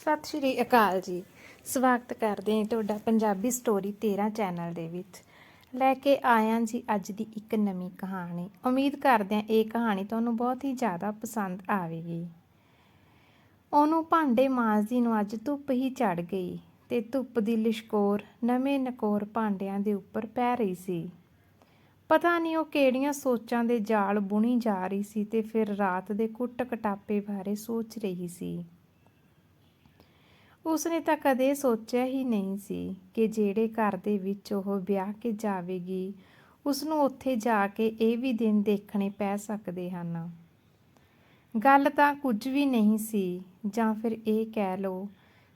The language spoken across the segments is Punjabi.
ਸਤਿ ਸ਼੍ਰੀ ਅਕਾਲ ਜੀ। ਸਵਾਗਤ ਕਰਦੇ ਹਾਂ ਤੁਹਾਡਾ ਪੰਜਾਬੀ ਸਟੋਰੀ 13 ਚੈਨਲ ਦੇ ਵਿੱਚ। ਲੈ ਕੇ ਆਇਆ ਜੀ ਅੱਜ ਦੀ ਇੱਕ ਨਵੀਂ ਕਹਾਣੀ। ਉਮੀਦ ਕਰਦੇ ਹਾਂ ਇਹ ਕਹਾਣੀ ਤੁਹਾਨੂੰ ਬਹੁਤ ਹੀ ਜ਼ਿਆਦਾ ਪਸੰਦ ਆਵੇਗੀ। ਉਹਨੂੰ ਭਾਂਡੇ ਮਾਂਜਦੀ ਨੂੰ ਅੱਜ ਧੁੱਪ ਹੀ ਚੜ ਗਈ ਤੇ ਧੁੱਪ ਦੀ ਲਿਸ਼ਕੋਰ ਨਵੇਂ ਨਕੋਰ ਭਾਂਡਿਆਂ ਦੇ ਉੱਪਰ ਪੈ ਰਹੀ ਸੀ। ਪਤਾ ਨਹੀਂ ਉਹ ਕਿਹੜੀਆਂ ਸੋਚਾਂ ਦੇ ਜਾਲ ਬੁਣੀ ਜਾ ਰਹੀ ਸੀ ਤੇ ਫਿਰ ਰਾਤ ਦੇ ਕੁੱਟ ਕਟਾਪੇ ਬਾਰੇ ਸੋਚ ਰਹੀ ਸੀ। ਉਸਨੇ ਤਾਂ ਕਦੇ ਸੋਚਿਆ ਹੀ ਨਹੀਂ ਸੀ ਕਿ ਜਿਹੜੇ ਘਰ ਦੇ ਵਿੱਚ ਉਹ ਵਿਆਹ ਕੇ ਜਾਵੇਗੀ ਉਸ ਨੂੰ ਉੱਥੇ ਜਾ ਕੇ ਇਹ ਵੀ ਦਿਨ ਦੇਖਣੇ ਪੈ ਸਕਦੇ ਹਨ। ਗੱਲ ਤਾਂ ਕੁਝ ਵੀ ਨਹੀਂ ਸੀ, ਜਾਂ ਫਿਰ ਇਹ ਕਹਿ ਲਓ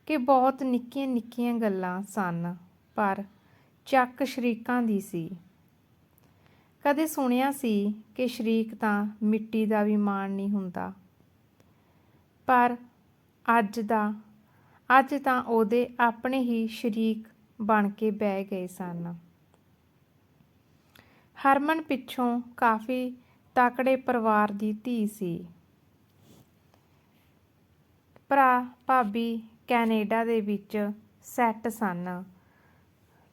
ਕਿ ਬਹੁਤ ਨਿੱਕੀਆਂ ਨਿੱਕੀਆਂ ਗੱਲਾਂ ਸਨ, ਪਰ ਚੱਕ ਸ਼ਰੀਕਾਂ ਦੀ ਸੀ। ਕਦੇ ਸੁਣਿਆ ਸੀ ਕਿ ਸ਼ਰੀਕ ਤਾਂ ਮਿੱਟੀ ਦਾ ਵੀ ਮਾਣ ਨਹੀਂ ਹੁੰਦਾ, ਪਰ ਅੱਜ ਦਾ ਅੱਜ ਤਾਂ ਉਹਦੇ ਆਪਣੇ ਹੀ ਸ਼ਰੀਕ ਬਣ ਕੇ ਬਹਿ ਗਏ ਸਨ। ਹਰਮਨ ਪਿੱਛੋਂ ਕਾਫੀ ਤਾਕੜੇ ਪਰਿਵਾਰ ਦੀ ਧੀ ਸੀ। ਭਰਾ ਭਾਬੀ ਕੈਨੇਡਾ ਦੇ ਵਿੱਚ ਸੈੱਟ ਸਨ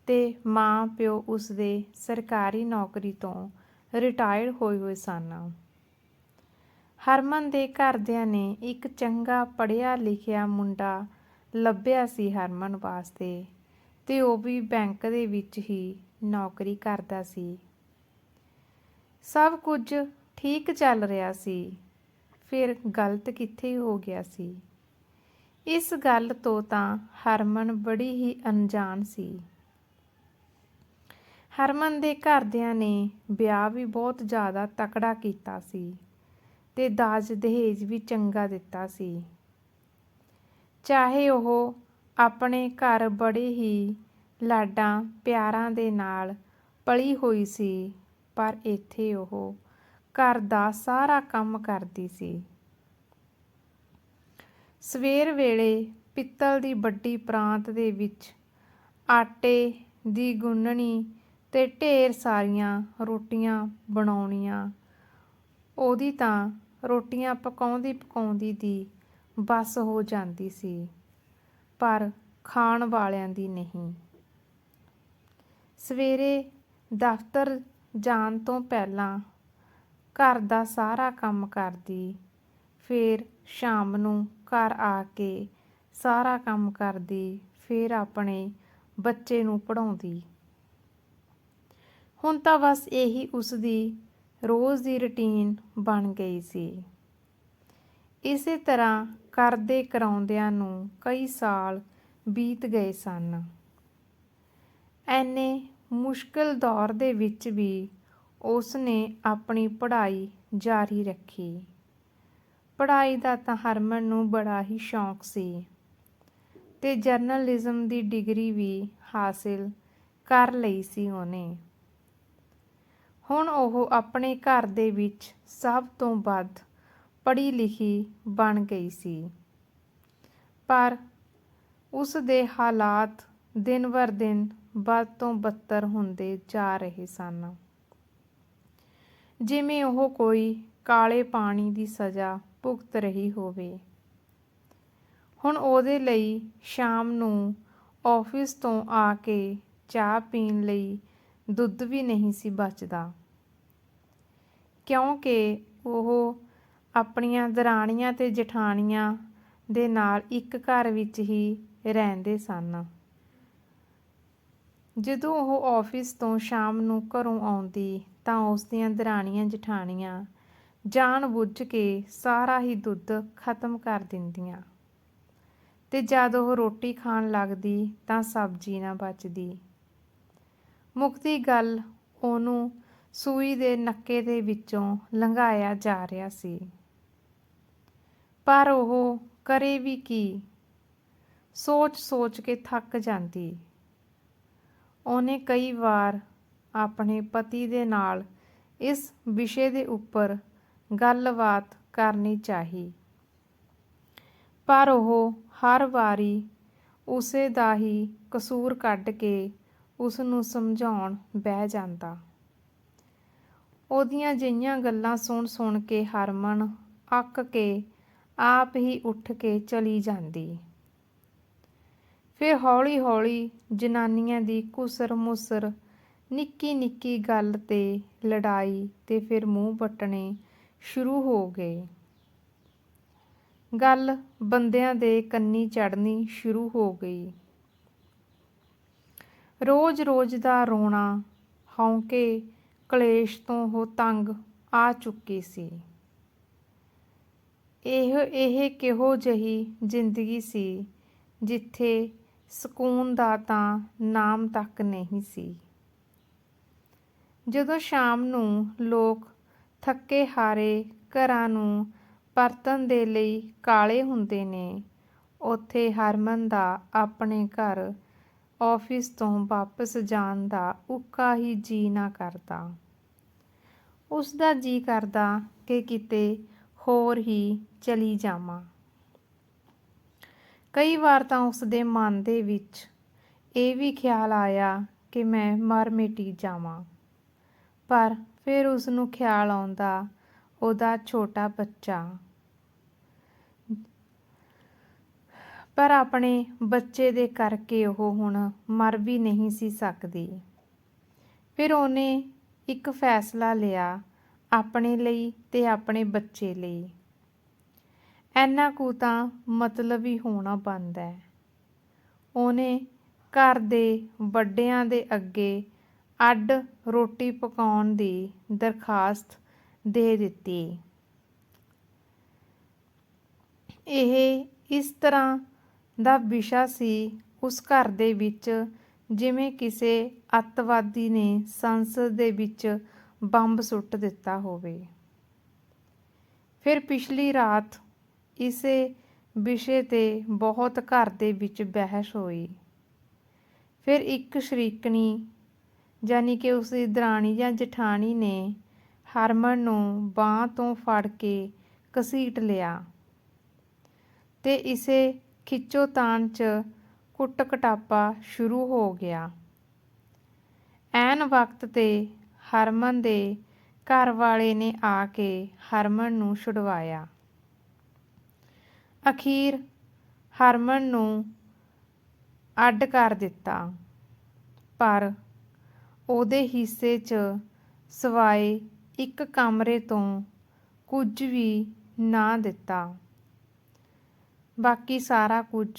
ਤੇ ਮਾਂ ਪਿਓ ਉਸਦੇ ਸਰਕਾਰੀ ਨੌਕਰੀ ਤੋਂ ਰਿਟਾਇਰ ਹੋਏ ਹੋਏ ਸਨ। ਹਰਮਨ ਦੇ ਘਰਦਿਆਂ ਨੇ ਇੱਕ ਚੰਗਾ ਪੜ੍ਹਿਆ ਲਿਖਿਆ ਮੁੰਡਾ ਲੱਭਿਆ ਸੀ ਹਰਮਨ ਵਾਸਤੇ ਤੇ ਉਹ ਵੀ ਬੈਂਕ ਦੇ ਵਿੱਚ ਹੀ ਨੌਕਰੀ ਕਰਦਾ ਸੀ। ਸਭ ਕੁਝ ਠੀਕ ਚੱਲ ਰਿਹਾ ਸੀ। ਫਿਰ ਗਲਤ ਕਿੱਥੇ ਹੋ ਗਿਆ ਸੀ? ਇਸ ਗੱਲ ਤੋਂ ਤਾਂ ਹਰਮਨ ਬੜੀ ਹੀ ਅਣਜਾਣ ਸੀ। ਹਰਮਨ ਦੇ ਘਰਦਿਆਂ ਨੇ ਵਿਆਹ ਵੀ ਬਹੁਤ ਜ਼ਿਆਦਾ ਤਕੜਾ ਕੀਤਾ ਸੀ ਤੇ ਦਾਜ ਦਹੇਜ ਵੀ ਚੰਗਾ ਦਿੱਤਾ ਸੀ। ਚਾਹੇ ਉਹ ਆਪਣੇ ਘਰ ਬੜੇ ਹੀ ਲਾਡਾਂ ਪਿਆਰਾਂ ਦੇ ਨਾਲ ਪਲੀ ਹੋਈ ਸੀ, ਪਰ ਇੱਥੇ ਉਹ ਘਰ ਦਾ ਸਾਰਾ ਕੰਮ ਕਰਦੀ ਸੀ। ਸਵੇਰ ਵੇਲੇ ਪਿੱਤਲ ਦੀ ਵੱਡੀ ਪ੍ਰਾਂਤ ਦੇ ਵਿੱਚ ਆਟੇ ਦੀ ਗੁੰਨਣੀ ਤੇ ਢੇਰ ਸਾਰੀਆਂ ਰੋਟੀਆਂ ਬਣਾਉਣੀਆਂ, ਉਹਦੀ ਤਾਂ ਰੋਟੀਆਂ ਪਕਾਉਂਦੀ ਪਕਾਉਂਦੀ ਦੀ ਬੱਸ ਹੋ ਜਾਂਦੀ ਸੀ, ਪਰ ਖਾਣ ਵਾਲਿਆਂ ਦੀ ਨਹੀਂ। ਸਵੇਰੇ ਦਫ਼ਤਰ ਜਾਣ ਤੋਂ ਪਹਿਲਾਂ ਘਰ ਦਾ ਸਾਰਾ ਕੰਮ ਕਰਦੀ, ਫਿਰ ਸ਼ਾਮ ਨੂੰ ਘਰ ਆ ਕੇ ਸਾਰਾ ਕੰਮ ਕਰਦੀ, ਫਿਰ ਆਪਣੇ ਬੱਚੇ ਨੂੰ ਪੜਾਉਂਦੀ ਹੁਣ ਤਾਂ ਬਸ ਇਹੀ ਉਸ ਦੀ ਰੋਜ਼ ਦੀ ਰੁਟੀਨ ਬਣ ਗਈ ਸੀ। ਇਸੇ ਤਰ੍ਹਾਂ ਕਰਦੇ ਕਰਾਉਂਦਿਆਂ ਨੂੰ ਕਈ ਸਾਲ ਬੀਤ ਗਏ ਸਨ। ਐਨੇ ਮੁਸ਼ਕਲ ਦੌਰ ਦੇ ਵਿੱਚ ਵੀ ਉਸਨੇ ਆਪਣੀ ਪੜ੍ਹਾਈ ਜਾਰੀ ਰੱਖੀ। ਪੜ੍ਹਾਈ ਦਾ ਤਾਂ ਹਰਮਨ ਨੂੰ ਬੜਾ ਹੀ ਸ਼ੌਂਕ ਸੀ ਤੇ ਜਰਨਲਿਜ਼ਮ ਦੀ ਡਿਗਰੀ ਵੀ ਹਾਸਿਲ ਕਰ ਲਈ ਸੀ ਉਹਨੇ। ਹੁਣ ਉਹ ਆਪਣੇ ਘਰ ਦੇ ਵਿੱਚ ਸਭ ਤੋਂ ਵੱਧ ਪੜ੍ਹੀ ਲਿਖੀ ਬਣ ਗਈ ਸੀ। ਪਰ ਉਸ ਦੇ ਹਾਲਾਤ ਦਿਨ ਵਰ ਦਿਨ ਵੱਧ ਤੋਂ ਬੱਤਰ ਹੁੰਦੇ ਜਾ ਰਹੇ ਸਨ। ਜਿਵੇਂ ਉਹ ਕੋਈ ਕਾਲੇ ਪਾਣੀ ਦੀ ਸਜ਼ਾ ਭੁਗਤ ਰਹੀ ਹੋਵੇ। ਹੁਣ ਉਹਦੇ ਲਈ ਸ਼ਾਮ ਨੂੰ ਆਫਿਸ ਤੋਂ ਆ ਕੇ ਚਾਹ ਪੀਣ ਲਈ ਦੁੱਧ ਵੀ ਨਹੀਂ ਸੀ ਬਚਦਾ। ਕਿਉਂਕਿ ਉਹ ਆਪਣੀਆਂ ਦਰਾਣੀਆਂ ਤੇ ਜਠਾਣੀਆਂ ਦੇ ਨਾਲ ਇੱਕ ਘਰ ਵਿੱਚ ਹੀ ਰਹਿੰਦੇ ਸਨ। ਜਦੋਂ ਉਹ ਆਫਿਸ ਤੋਂ ਸ਼ਾਮ ਨੂੰ ਘਰੋਂ ਆਉਂਦੀ ਤਾਂ ਉਸ ਦੀਆਂ ਦਰਾਣੀਆਂ ਜਠਾਣੀਆਂ ਜਾਣ ਬੁੱਝ ਕੇ ਸਾਰਾ ਹੀ ਦੁੱਧ ਖਤਮ ਕਰ ਦਿੰਦੀਆਂ ਤੇ ਜਦ ਉਹ ਰੋਟੀ ਖਾਣ ਲੱਗਦੀ ਤਾਂ ਸਬਜ਼ੀ ਨਾ ਬਚਦੀ। ਮੁਕਤੀ ਗੱਲ ਉਹਨੂੰ ਸੂਈ ਦੇ ਨੱਕੇ ਦੇ ਵਿੱਚੋਂ ਲੰਘਾਇਆ ਜਾ ਰਿਹਾ ਸੀ। ਪਰ ਉਹ ਕਰੇ ਵੀ ਕੀ? ਸੋਚ-ਸੋਚ ਕੇ ਥੱਕ ਜਾਂਦੀ। ਉਹਨੇ ਕਈ ਵਾਰ ਆਪਣੇ ਪਤੀ ਦੇ ਨਾਲ ਇਸ ਵਿਸ਼ੇ ਦੇ ਉੱਪਰ ਗੱਲਬਾਤ ਕਰਨੀ ਚਾਹੀ। ਪਰ ਉਹ ਹਰ ਵਾਰੀ ਉਸੇ ਦਾ ਹੀ ਕਸੂਰ ਕੱਢ ਕੇ ਉਸ ਨੂੰ ਸਮਝਾਉਣ ਬਹਿ ਜਾਂਦਾ। ਉਹਦੀਆਂ ਜਿਹੀਆਂ ਗੱਲਾਂ ਸੁਣ ਸੁਣ ਕੇ ਹਰਮਨ ਅੱਕ ਕੇ ਆਪ ਹੀ ਉੱਠ ਕੇ ਚਲੀ ਜਾਂਦੀ। ਫਿਰ ਹੌਲੀ-ਹੌਲੀ ਜਨਾਨੀਆਂ ਦੀ ਕੁਸਰ-ਮੁਸਰ ਨਿੱਕੀ ਨਿੱਕੀ ਗੱਲ ਤੇ ਲੜਾਈ ਤੇ ਫਿਰ ਮੂੰਹ ਵੱਟਣੇ ਸ਼ੁਰੂ ਹੋ ਗਏ। ਗੱਲ ਬੰਦਿਆਂ ਦੇ ਕੰਨੀ ਚੜਨੀ ਸ਼ੁਰੂ ਹੋ ਗਈ। ਰੋਜ਼-ਰੋਜ਼ ਦਾ ਰੋਣਾ ਹੌਂਕੇ ਕਲੇਸ਼ ਤੋਂ ਉਹ ਤੰਗ ਆ ਚੁੱਕੀ ਸੀ। ਇਹ ਇਹ ਕਿਹੋ ਜਿਹੀ ਜ਼ਿੰਦਗੀ ਸੀ ਜਿੱਥੇ ਸਕੂਨ ਦਾ ਤਾਂ ਨਾਮ ਤੱਕ ਨਹੀਂ ਸੀ? ਜਦੋਂ ਸ਼ਾਮ ਨੂੰ ਲੋਕ ਥੱਕੇ ਹਾਰੇ ਘਰਾਂ ਨੂੰ ਪਰਤਣ ਦੇ ਲਈ ਕਾਲੇ ਹੁੰਦੇ ਨੇ, ਉੱਥੇ ਹਰਮਨ ਦਾ ਆਪਣੇ ਘਰ ਆਫਿਸ ਤੋਂ ਵਾਪਸ ਜਾਣ ਦਾ ਉੱਕਾ ਹੀ ਜੀ ਨਾ ਕਰਦਾ। ਉਸ ਦਾ ਜੀ ਕਰਦਾ ਕਿ ਕਿਤੇ ਹੋਰ ਹੀ ਚਲੀ ਜਾਵਾਂ। ਕਈ ਵਾਰ ਤਾਂ ਉਸ ਦੇ ਮਨ ਦੇ ਵਿੱਚ ਇਹ ਵੀ ਖਿਆਲ ਆਇਆ ਕਿ ਮੈਂ ਮਰ ਮਿਟੀ ਜਾਵਾਂ। ਪਰ ਫਿਰ ਉਸ ਨੂੰ ਖਿਆਲ ਆਉਂਦਾ ਉਹਦਾ ਛੋਟਾ ਬੱਚਾ। ਪਰ ਆਪਣੇ ਬੱਚੇ ਦੇ ਕਰਕੇ ਉਹ ਹੁਣ ਮਰ ਵੀ ਨਹੀਂ ਸੀ ਸਕਦੀ। ਫਿਰ ਉਹਨੇ ਇੱਕ ਫੈਸਲਾ ਲਿਆ ਆਪਣੇ ਲਈ ਤੇ ਆਪਣੇ ਬੱਚੇ ਲਈ। ਐਨਾ ਕੁ ਤਾਂ ਮਤਲਬ ਹੀ ਹੋਣਾ ਬੰਦਾ ਹੈ ਉਹਨੇ ਘਰ ਦੇ ਵੱਡਿਆਂ ਦੇ ਅੱਗੇ ਅੱਡ ਰੋਟੀ ਪਕਾਉਣ ਦੀ ਦਰਖਾਸਤ ਦੇ ਦਿੱਤੀ। ਇਹ ਇਸ ਤਰ੍ਹਾਂ ਦਾ ਵਿਸ਼ਾ ਸੀ ਉਸ ਘਰ ਦੇ ਵਿੱਚ, ਜਿਵੇਂ ਕਿਸੇ ਅੱਤਵਾਦੀ ਨੇ ਸੰਸਦ ਦੇ ਵਿੱਚ ਬੰਬ ਸੁੱਟ ਦਿੱਤਾ ਹੋਵੇ। ਫਿਰ ਪਿਛਲੀ ਰਾਤ ਇਸੇ ਵਿਸ਼ੇ ਤੇ ਬਹੁਤ ਘਰ ਦੇ ਵਿੱਚ ਬਹਿਸ ਹੋਈ। ਫਿਰ ਇੱਕ ਸ਼ਰੀਕਣੀ ਯਾਨੀ ਕਿ ਉਸ ਦੀ ਦਰਾਣੀ ਜਾਂ ਜਠਾਣੀ ਨੇ ਹਰਮਨ ਨੂੰ ਬਾਹ ਤੋਂ ਫੜ ਕੇ ਕਸੀਟ ਲਿਆ ਤੇ ਇਸੇ ਖਿੱਚੋਤਾਣ 'ਚ ਕੁੱਟ ਕਟਾਪਾ ਸ਼ੁਰੂ ਹੋ ਗਿਆ। ਐਨ ਵਕਤ ਤੇ ਹਰਮਨ ਦੇ ਘਰ ਵਾਲੇ ਨੇ ਆ ਕੇ ਹਰਮਨ ਨੂੰ ਛੁਡਵਾਇਆ। ਅਖੀਰ ਹਰਮਨ ਨੂੰ ਅੱਡ ਕਰ ਦਿੱਤਾ, ਪਰ ਉਹਦੇ ਹਿੱਸੇ 'ਚ ਸਵਾਏ ਇੱਕ ਕਮਰੇ ਤੋਂ ਕੁਝ ਵੀ ਨਾ ਦਿੱਤਾ। ਬਾਕੀ ਸਾਰਾ ਕੁਝ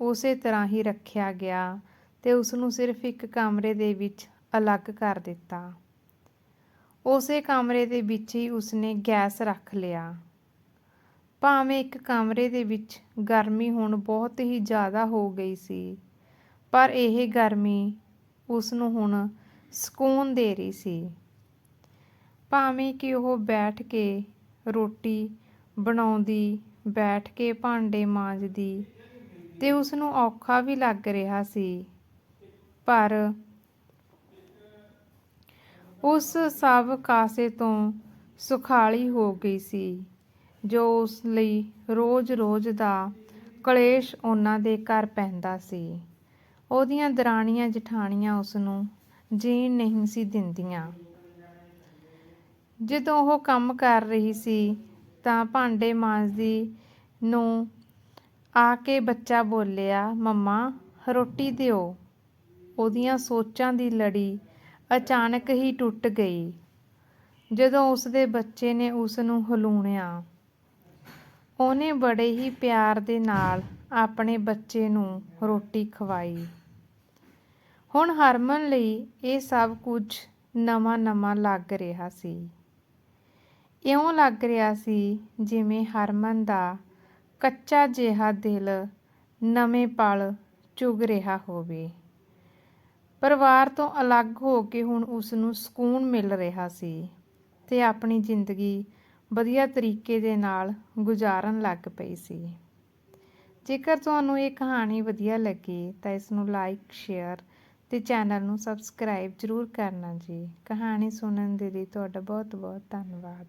ਉਸੇ ਤਰ੍ਹਾਂ ਹੀ ਰੱਖਿਆ ਗਿਆ ਤੇ ਉਸ ਨੂੰ ਸਿਰਫ ਇੱਕ ਕਮਰੇ ਦੇ ਵਿੱਚ ਅਲੱਗ ਕਰ ਦਿੱਤਾ। ਉਸੇ ਕਮਰੇ ਦੇ ਵਿੱਚ ਹੀ ਉਸਨੇ ਗੈਸ ਰੱਖ ਲਿਆ। ਭਾਵੇਂ ਇੱਕ ਕਮਰੇ ਦੇ ਵਿੱਚ ਗਰਮੀ ਹੁਣ ਬਹੁਤ ਹੀ ਜ਼ਿਆਦਾ ਹੋ ਗਈ ਸੀ, ਪਰ ਇਹ ਗਰਮੀ ਉਸ ਨੂੰ ਹੁਣ ਸਕੂਨ ਦੇ ਰਹੀ ਸੀ। ਭਾਵੇਂ ਕਿ ਉਹ ਬੈਠ ਕੇ ਰੋਟੀ ਬਣਾਉਂਦੀ, ਬੈਠ ਕੇ ਭਾਂਡੇ ਮਾਂਜਦੀ ਤੇ ਉਸ ਨੂੰ ਔਖਾ ਵੀ ਲੱਗ ਰਿਹਾ ਸੀ, ਪਰ ਉਸ ਸਭ ਕਾਸੇ ਤੋਂ ਸੁਖਾਲੀ ਹੋ ਗਈ ਸੀ, ਜੋ ਉਸ ਲਈ ਰੋਜ਼-ਰੋਜ਼ ਦਾ ਕਲੇਸ਼ ਉਹਨਾਂ ਦੇ ਘਰ ਪੈਂਦਾ ਸੀ। ਉਹਦੀਆਂ ਦਰਾਣੀਆਂ ਜਠਾਣੀਆਂ ਉਸ ਨੂੰ ਜੀਣ ਨਹੀਂ ਸੀ ਦਿੰਦੀਆਂ। ਜਦੋਂ ਉਹ ਕੰਮ ਕਰ ਰਹੀ ਸੀ, ਤਾਂ ਭਾਂਡੇ ਮਾਂਜਦੀ ਨੂੰ ਆ ਕੇ ਬੱਚਾ ਬੋਲਿਆ, ਮੰਮਾ, ਰੋਟੀ ਦਿਓ। ਉਹਦੀਆਂ ਸੋਚਾਂ ਦੀ ਲੜੀ ਅਚਾਨਕ ਹੀ ਟੁੱਟ ਗਈ। ਜਦੋਂ ਉਸ ਦੇ ਬੱਚੇ ਨੇ ਉਸ ਨੂੰ ਹਲੂਣਿਆ ਉਹਨੇ ਬੜੇ ਹੀ ਪਿਆਰ ਦੇ ਨਾਲ ਆਪਣੇ ਬੱਚੇ ਨੂੰ ਰੋਟੀ ਖਵਾਈ। ਹੁਣ ਹਰਮਨ ਲਈ ਇਹ ਸਭ ਕੁਝ ਨਵਾਂ-ਨਵਾਂ ਲੱਗ ਰਿਹਾ ਸੀ। ਇਉਂ ਲੱਗ ਰਿਹਾ ਸੀ ਜਿਵੇਂ ਹਰਮਨ ਦਾ ਕੱਚਾ ਜਿਹਾ ਦਿਲ ਨਵੇਂ ਪਲ ਚੁਗ ਰਿਹਾ ਹੋਵੇ। ਪਰਿਵਾਰ ਤੋਂ ਅਲੱਗ ਹੋ ਕੇ ਹੁਣ ਉਸ ਨੂੰ ਸਕੂਨ ਮਿਲ ਰਿਹਾ ਸੀ ਤੇ ਆਪਣੀ ਜ਼ਿੰਦਗੀ ਵਧੀਆ ਤਰੀਕੇ ਦੇ ਨਾਲ ਗੁਜ਼ਾਰਨ ਲੱਗ ਪਈ ਸੀ। ਜੇਕਰ ਤੁਹਾਨੂੰ ਇਹ ਕਹਾਣੀ ਵਧੀਆ ਲੱਗੀ ਤਾਂ ਇਸ ਨੂੰ ਲਾਈਕ ਸ਼ੇਅਰ ਤੇ ਚੈਨਲ ਨੂੰ ਸਬਸਕ੍ਰਾਈਬ ਜ਼ਰੂਰ ਕਰਨਾ ਜੀ। ਕਹਾਣੀ ਸੁਣਨ ਦੇ ਲਈ ਤੁਹਾਡਾ ਬਹੁਤ ਬਹੁਤ ਧੰਨਵਾਦ।